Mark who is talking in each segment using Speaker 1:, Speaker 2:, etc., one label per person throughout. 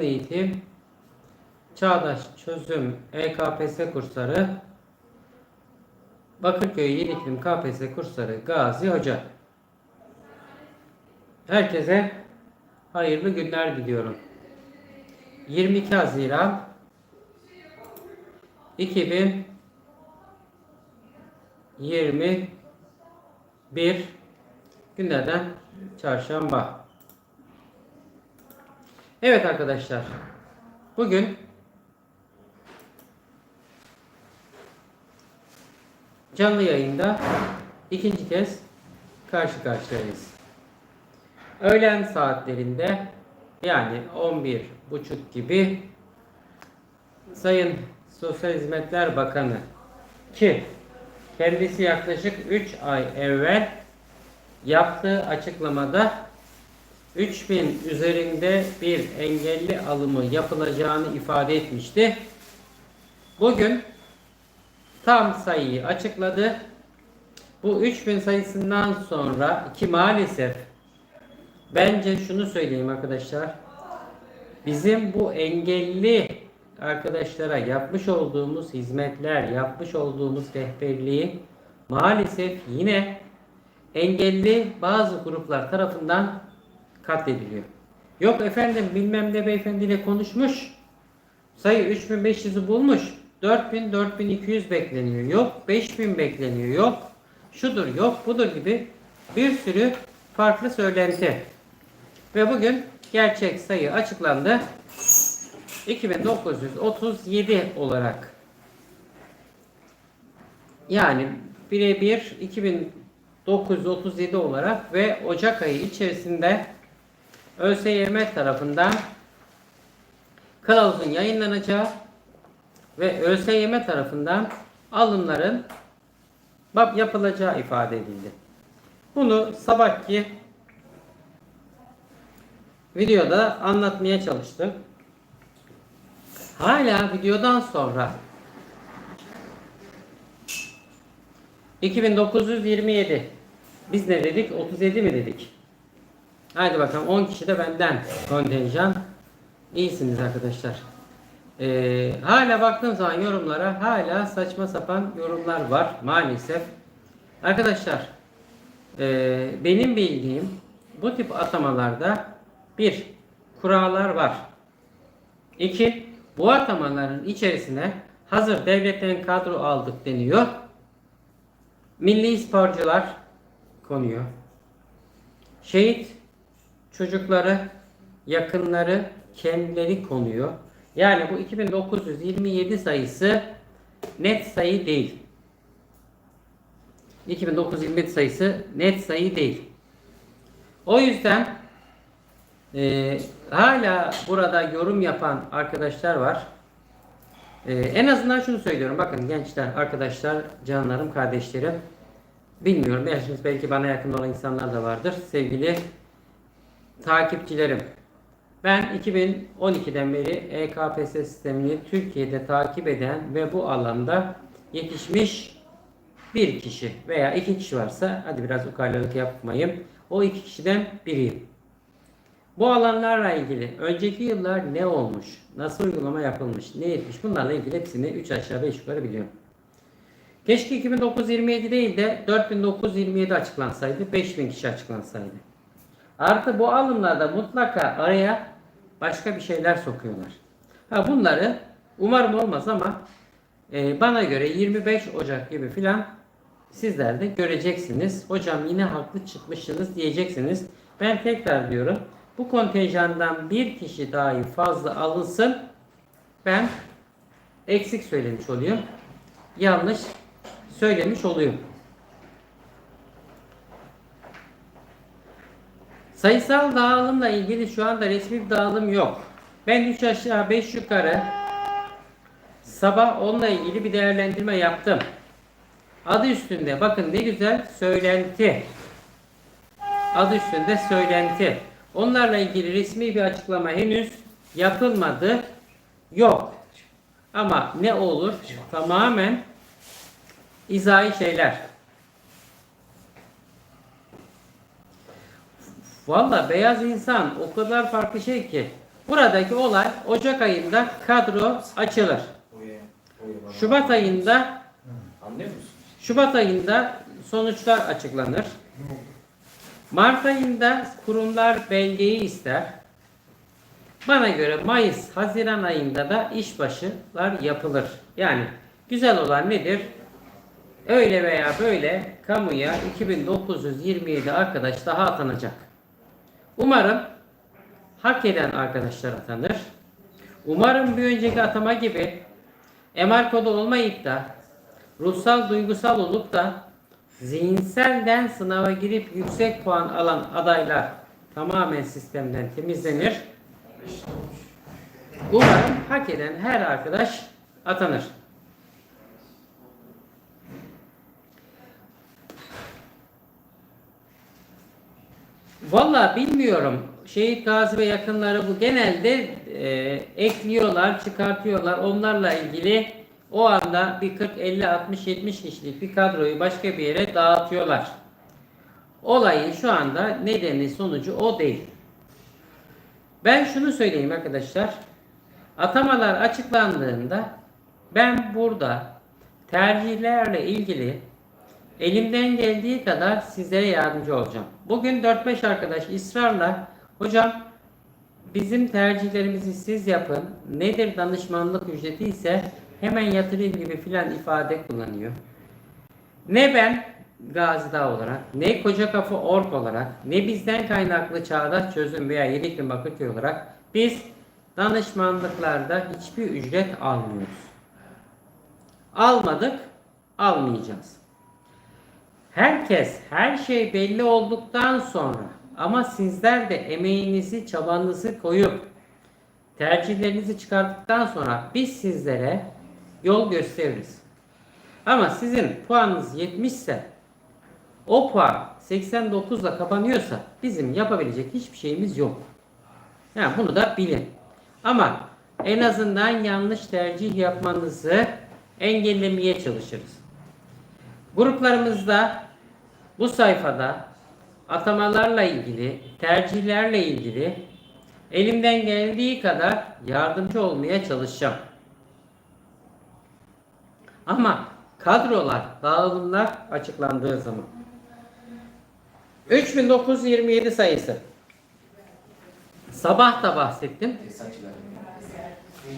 Speaker 1: Eğitim, Çağdaş Çözüm EKPS kursları, Bakırköy Yeni İklim KPSS kursları Gazi Hoca. Herkese hayırlı günler diliyorum. 22 Haziran 2021 günlerden çarşamba. Evet arkadaşlar. Bugün canlı yayında ikinci kez karşı karşıyayız. Öğlen saatlerinde yani 11 buçuk gibi Sayın Sosyal Hizmetler Bakanı ki kendisi yaklaşık 3 ay evvel yaptığı açıklamada 3000 üzerinde bir engelli alımı yapılacağını ifade etmişti. Bugün tam sayıyı açıkladı. Bu 3000 sayısından sonra ki maalesef bence şunu söyleyeyim arkadaşlar. Bizim bu engelli arkadaşlara yapmış olduğumuz hizmetler, yapmış olduğumuz rehberliği maalesef yine engelli bazı gruplar tarafından katlediliyor. Yok efendim bilmem ne beyefendiyle konuşmuş. Sayı 3500'ü bulmuş. 4000 4200 bekleniyor. Yok 5000 bekleniyor. Yok şudur yok budur gibi bir sürü farklı söylenti. Ve bugün gerçek sayı açıklandı. 2937 olarak. Yani birebir 2937 olarak ve Ocak ayı içerisinde ÖSYM tarafından kılavuzun yayınlanacağı ve ÖSYM tarafından alımların yapılacağı ifade edildi. Bunu sabahki videoda anlatmaya çalıştım. Hala videodan sonra 2927 biz ne dedik? 37 mi dedik? Haydi bakalım 10 kişi de benden kontenjan. İyisiniz arkadaşlar. Ee, hala baktığım zaman yorumlara hala saçma sapan yorumlar var maalesef. Arkadaşlar e, benim bildiğim bu tip atamalarda bir kurallar var. İki bu atamaların içerisine hazır devletten kadro aldık deniyor. Milli sporcular konuyor. Şehit çocukları, yakınları kendileri konuyor. Yani bu 2927 sayısı net sayı değil. 2927 sayısı net sayı değil. O yüzden e, hala burada yorum yapan arkadaşlar var. E, en azından şunu söylüyorum. Bakın gençler, arkadaşlar, canlarım, kardeşlerim. Bilmiyorum. Belki bana yakın olan insanlar da vardır. Sevgili takipçilerim. Ben 2012'den beri EKPS sistemini Türkiye'de takip eden ve bu alanda yetişmiş bir kişi veya iki kişi varsa hadi biraz ukalalık yapmayayım. O iki kişiden biriyim. Bu alanlarla ilgili önceki yıllar ne olmuş, nasıl uygulama yapılmış, ne etmiş bunlarla ilgili hepsini 3 aşağı 5 yukarı biliyorum. Keşke 2927 değil de 4927 açıklansaydı, 5000 kişi açıklansaydı. Artı bu alımlarda mutlaka araya başka bir şeyler sokuyorlar. Ha bunları umarım olmaz ama e, bana göre 25 Ocak gibi filan sizler de göreceksiniz. Hocam yine haklı çıkmışsınız diyeceksiniz. Ben tekrar diyorum. Bu kontenjandan bir kişi dahi fazla alınsın. Ben eksik söylemiş oluyorum. Yanlış söylemiş oluyorum. Sayısal dağılımla ilgili şu anda resmi bir dağılım yok. Ben 3 aşağı 5 yukarı sabah onunla ilgili bir değerlendirme yaptım. Adı üstünde bakın ne güzel söylenti. Adı üstünde söylenti. Onlarla ilgili resmi bir açıklama henüz yapılmadı. Yok. Ama ne olur? Tamamen izahi şeyler. Valla beyaz insan o kadar farklı şey ki. Buradaki olay Ocak ayında kadro açılır. Şubat ayında
Speaker 2: Anlıyor musun?
Speaker 1: Şubat ayında sonuçlar açıklanır. Mart ayında kurumlar belgeyi ister. Bana göre Mayıs, Haziran ayında da işbaşılar yapılır. Yani güzel olan nedir? Öyle veya böyle kamuya 2927 arkadaş daha atanacak. Umarım hak eden arkadaşlar atanır. Umarım bir önceki atama gibi MR kodu olmayıp da ruhsal duygusal olup da zihinselden sınava girip yüksek puan alan adaylar tamamen sistemden temizlenir. Umarım hak eden her arkadaş atanır. Valla bilmiyorum. Şehit Gazi ve yakınları bu genelde e, ekliyorlar, çıkartıyorlar. Onlarla ilgili o anda bir 40, 50, 60, 70 kişilik bir kadroyu başka bir yere dağıtıyorlar. Olayın şu anda nedeni sonucu o değil. Ben şunu söyleyeyim arkadaşlar. Atamalar açıklandığında ben burada tercihlerle ilgili elimden geldiği kadar sizlere yardımcı olacağım. Bugün 4-5 arkadaş ısrarla hocam bizim tercihlerimizi siz yapın. Nedir danışmanlık ücreti ise hemen yatırayım gibi filan ifade kullanıyor. Ne ben Gazi Dağ olarak, ne Koca Kafa Ork olarak, ne bizden kaynaklı Çağdaş Çözüm veya Yedikli Bakırköy olarak biz danışmanlıklarda hiçbir ücret almıyoruz. Almadık, almayacağız. Herkes her şey belli olduktan sonra ama sizler de emeğinizi, çabanızı koyup tercihlerinizi çıkarttıktan sonra biz sizlere yol gösteririz. Ama sizin puanınız 70 ise o puan 89 ile kapanıyorsa bizim yapabilecek hiçbir şeyimiz yok. Yani bunu da bilin. Ama en azından yanlış tercih yapmanızı engellemeye çalışırız. Gruplarımızda bu sayfada atamalarla ilgili, tercihlerle ilgili elimden geldiği kadar yardımcı olmaya çalışacağım. Ama kadrolar, dağılımlar açıklandığı zaman 3927 sayısı. Sabah da bahsettim.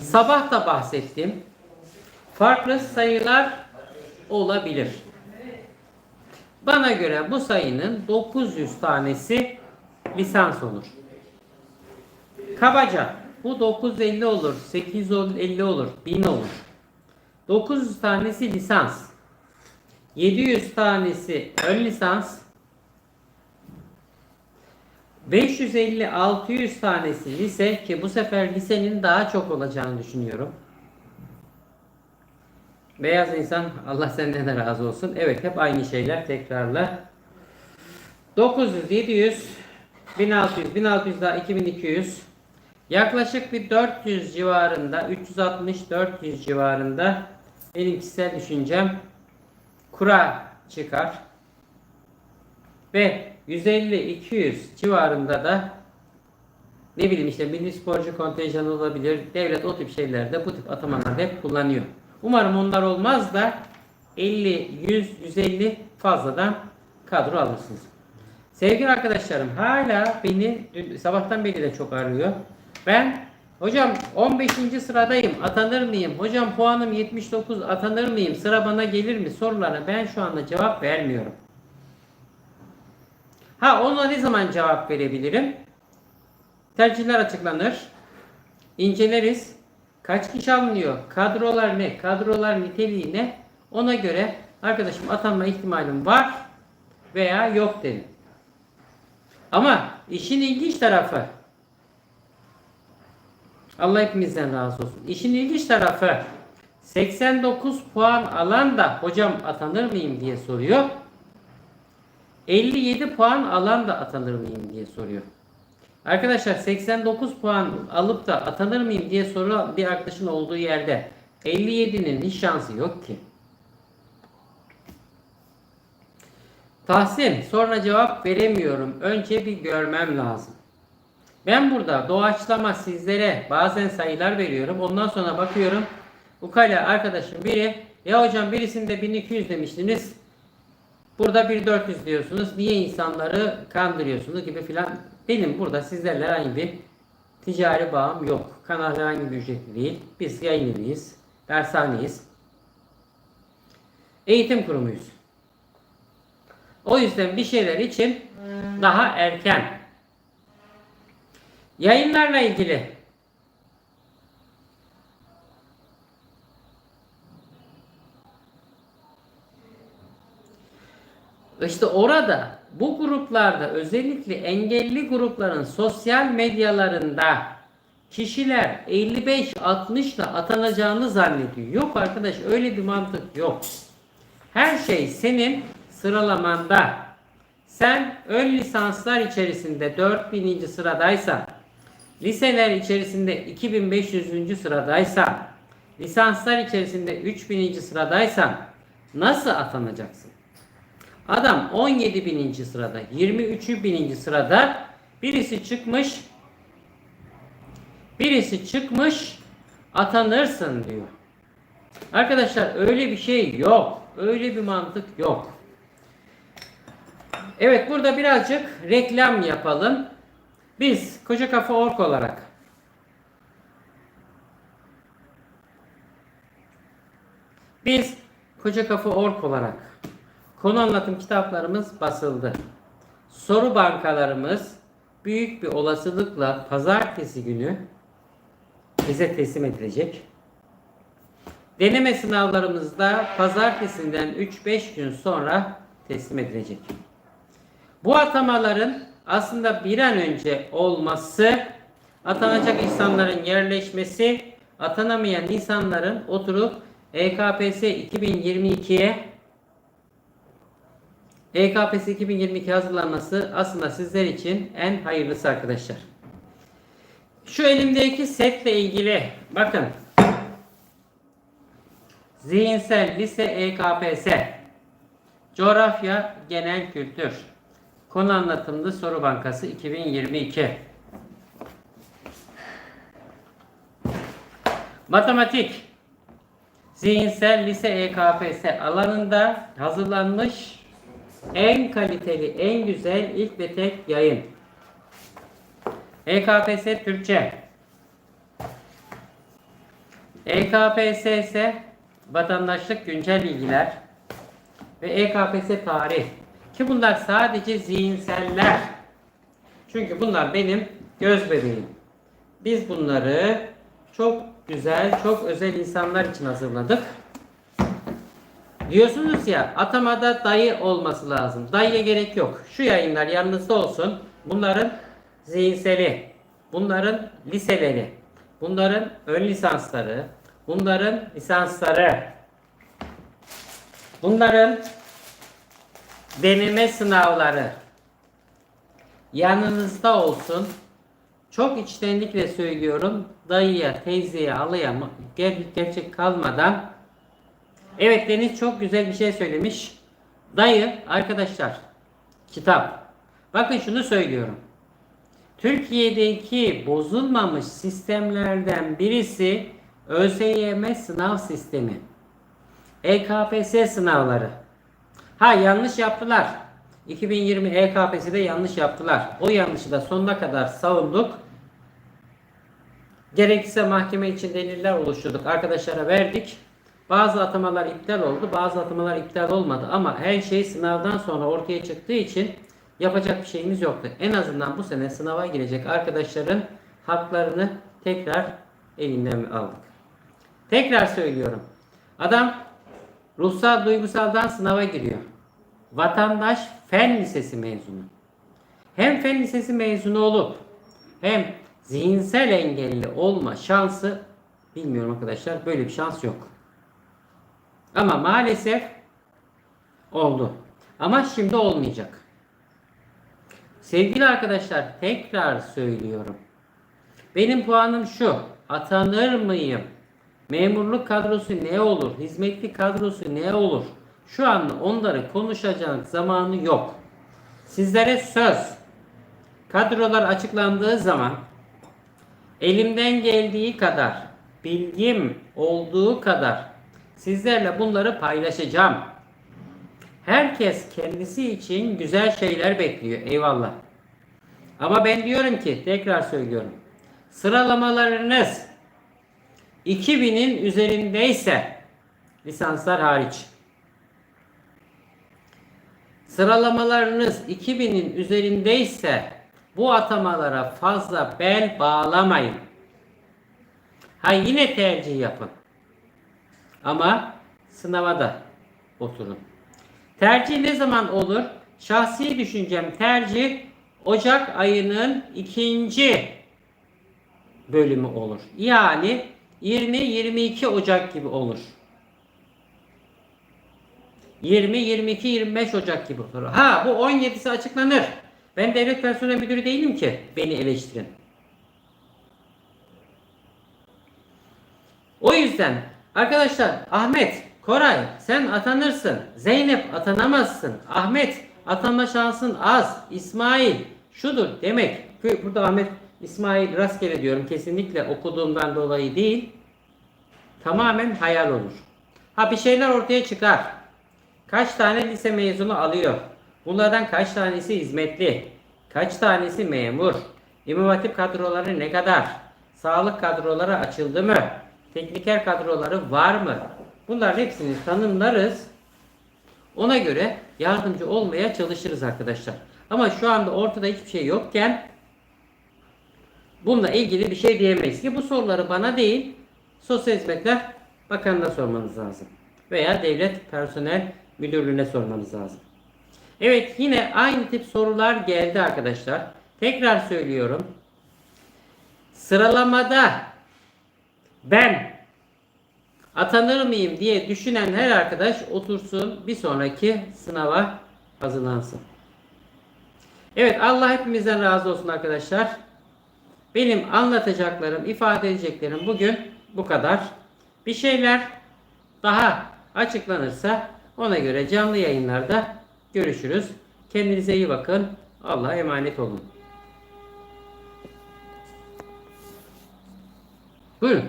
Speaker 1: Sabah da bahsettim. Farklı sayılar olabilir. Bana göre bu sayının 900 tanesi lisans olur. Kabaca bu 950 olur, 850 olur, 1000 olur. 900 tanesi lisans. 700 tanesi ön lisans. 550-600 tanesi lise ki bu sefer lisenin daha çok olacağını düşünüyorum. Beyaz insan Allah senden de razı olsun. Evet hep aynı şeyler tekrarla. 900, 700, 1600, 1600 daha 2200. Yaklaşık bir 400 civarında, 360-400 civarında benim kişisel düşüncem kura çıkar. Ve 150-200 civarında da ne bileyim işte milli sporcu kontenjanı olabilir. Devlet o tip şeylerde bu tip atamalar hep kullanıyor. Umarım onlar olmaz da 50, 100, 150 fazladan kadro alırsınız. Sevgili arkadaşlarım hala beni dün, sabahtan beri de çok arıyor. Ben hocam 15. sıradayım atanır mıyım? Hocam puanım 79 atanır mıyım? Sıra bana gelir mi? Sorularına ben şu anda cevap vermiyorum. Ha ona ne zaman cevap verebilirim? Tercihler açıklanır. İnceleriz. Kaç kişi alınıyor? Kadrolar ne? Kadrolar niteliği ne? Ona göre arkadaşım atanma ihtimalim var veya yok derim. Ama işin ilginç tarafı Allah hepimizden razı olsun. İşin ilginç tarafı 89 puan alan da hocam atanır mıyım diye soruyor. 57 puan alan da atanır mıyım diye soruyor. Arkadaşlar 89 puan alıp da atanır mıyım diye soru bir arkadaşın olduğu yerde 57'nin hiç şansı yok ki. Tahsin sonra cevap veremiyorum. Önce bir görmem lazım. Ben burada doğaçlama sizlere bazen sayılar veriyorum. Ondan sonra bakıyorum. Ukala arkadaşım biri ya hocam birisinde 1200 demiştiniz. Burada 1400 diyorsunuz. Niye insanları kandırıyorsunuz gibi filan. Benim burada sizlerle herhangi bir ticari bağım yok. Kanal herhangi bir ücretli değil. Biz yayın eviyiz. Dershaneyiz. Eğitim kurumuyuz. O yüzden bir şeyler için daha erken. Yayınlarla ilgili İşte orada bu gruplarda özellikle engelli grupların sosyal medyalarında kişiler 55-60 ile atanacağını zannediyor. Yok arkadaş öyle bir mantık yok. Her şey senin sıralamanda. Sen ön lisanslar içerisinde 4000. sıradaysan, liseler içerisinde 2500. sıradaysan, lisanslar içerisinde 3000. sıradaysan nasıl atanacaksın? Adam 17 bininci sırada, 23 bininci sırada birisi çıkmış, birisi çıkmış atanırsın diyor. Arkadaşlar öyle bir şey yok. Öyle bir mantık yok. Evet burada birazcık reklam yapalım. Biz Koca Kafa Ork olarak biz Koca Kafa Ork olarak konu anlatım kitaplarımız basıldı. Soru bankalarımız büyük bir olasılıkla pazartesi günü bize teslim edilecek. Deneme sınavlarımız da pazartesinden 3-5 gün sonra teslim edilecek. Bu atamaların aslında bir an önce olması, atanacak insanların yerleşmesi, atanamayan insanların oturup EKPS 2022'ye EKPS 2022 hazırlanması aslında sizler için en hayırlısı arkadaşlar. Şu elimdeki setle ilgili bakın. Zihinsel Lise EKPS Coğrafya Genel Kültür. Konu Anlatımlı Soru Bankası 2022 Matematik. Zihinsel Lise EKPS alanında hazırlanmış en kaliteli, en güzel ilk ve tek yayın. EKPS Türkçe EKPS ise vatandaşlık güncel bilgiler ve EKPS tarih. Ki bunlar sadece zihinseller. Çünkü bunlar benim göz bebeğim. Biz bunları çok güzel, çok özel insanlar için hazırladık. Diyorsunuz ya atamada dayı olması lazım. Dayıya gerek yok. Şu yayınlar yanınızda olsun. Bunların zihinseli, bunların liseleri, bunların ön lisansları, bunların lisansları, bunların deneme sınavları yanınızda olsun. Çok içtenlikle söylüyorum. Dayıya, teyzeye, alaya ger gerçek kalmadan Evet Deniz çok güzel bir şey söylemiş. Dayı arkadaşlar kitap. Bakın şunu söylüyorum. Türkiye'deki bozulmamış sistemlerden birisi ÖSYM sınav sistemi. EKPS sınavları. Ha yanlış yaptılar. 2020 EKPS'de yanlış yaptılar. O yanlışı da sonuna kadar savunduk. Gerekirse mahkeme için deliller oluşturduk. Arkadaşlara verdik. Bazı atamalar iptal oldu, bazı atamalar iptal olmadı ama her şey sınavdan sonra ortaya çıktığı için yapacak bir şeyimiz yoktu. En azından bu sene sınava girecek arkadaşların haklarını tekrar elinden aldık. Tekrar söylüyorum. Adam ruhsal duygusaldan sınava giriyor. Vatandaş fen lisesi mezunu. Hem fen lisesi mezunu olup hem zihinsel engelli olma şansı bilmiyorum arkadaşlar böyle bir şans yok. Ama maalesef oldu. Ama şimdi olmayacak. Sevgili arkadaşlar tekrar söylüyorum. Benim puanım şu. Atanır mıyım? Memurluk kadrosu ne olur? Hizmetli kadrosu ne olur? Şu an onları konuşacak zamanı yok. Sizlere söz. kadrolar açıklandığı zaman elimden geldiği kadar, bilgim olduğu kadar sizlerle bunları paylaşacağım. Herkes kendisi için güzel şeyler bekliyor. Eyvallah. Ama ben diyorum ki tekrar söylüyorum. Sıralamalarınız 2000'in üzerindeyse lisanslar hariç sıralamalarınız 2000'in üzerindeyse bu atamalara fazla bel bağlamayın. Ha yine tercih yapın. Ama sınava da oturun. Tercih ne zaman olur? Şahsi düşüncem tercih Ocak ayının ikinci bölümü olur. Yani 20-22 Ocak gibi olur. 20, 22, 25 Ocak gibi olur. Ha bu 17'si açıklanır. Ben devlet personel müdürü değilim ki beni eleştirin. O yüzden arkadaşlar Ahmet, Koray sen atanırsın. Zeynep atanamazsın. Ahmet atanma şansın az. İsmail şudur demek. Burada Ahmet İsmail rastgele diyorum. Kesinlikle okuduğumdan dolayı değil. Tamamen hayal olur. Ha bir şeyler ortaya çıkar. Kaç tane lise mezunu alıyor? Bunlardan kaç tanesi hizmetli? Kaç tanesi memur? İmam Hatip kadroları ne kadar? Sağlık kadroları açıldı mı? Tekniker kadroları var mı? Bunların hepsini tanımlarız. Ona göre yardımcı olmaya çalışırız arkadaşlar. Ama şu anda ortada hiçbir şey yokken bununla ilgili bir şey diyemeyiz ki bu soruları bana değil Sosyal Hizmetler Bakanı'na sormanız lazım. Veya Devlet Personel Müdürlüğü'ne sormanız lazım. Evet yine aynı tip sorular geldi arkadaşlar. Tekrar söylüyorum. Sıralamada ben atanır mıyım diye düşünen her arkadaş otursun bir sonraki sınava hazırlansın. Evet Allah hepimizden razı olsun arkadaşlar. Benim anlatacaklarım, ifade edeceklerim bugün bu kadar. Bir şeyler daha açıklanırsa ona göre canlı yayınlarda görüşürüz. Kendinize iyi bakın. Allah'a emanet olun. Buyurun.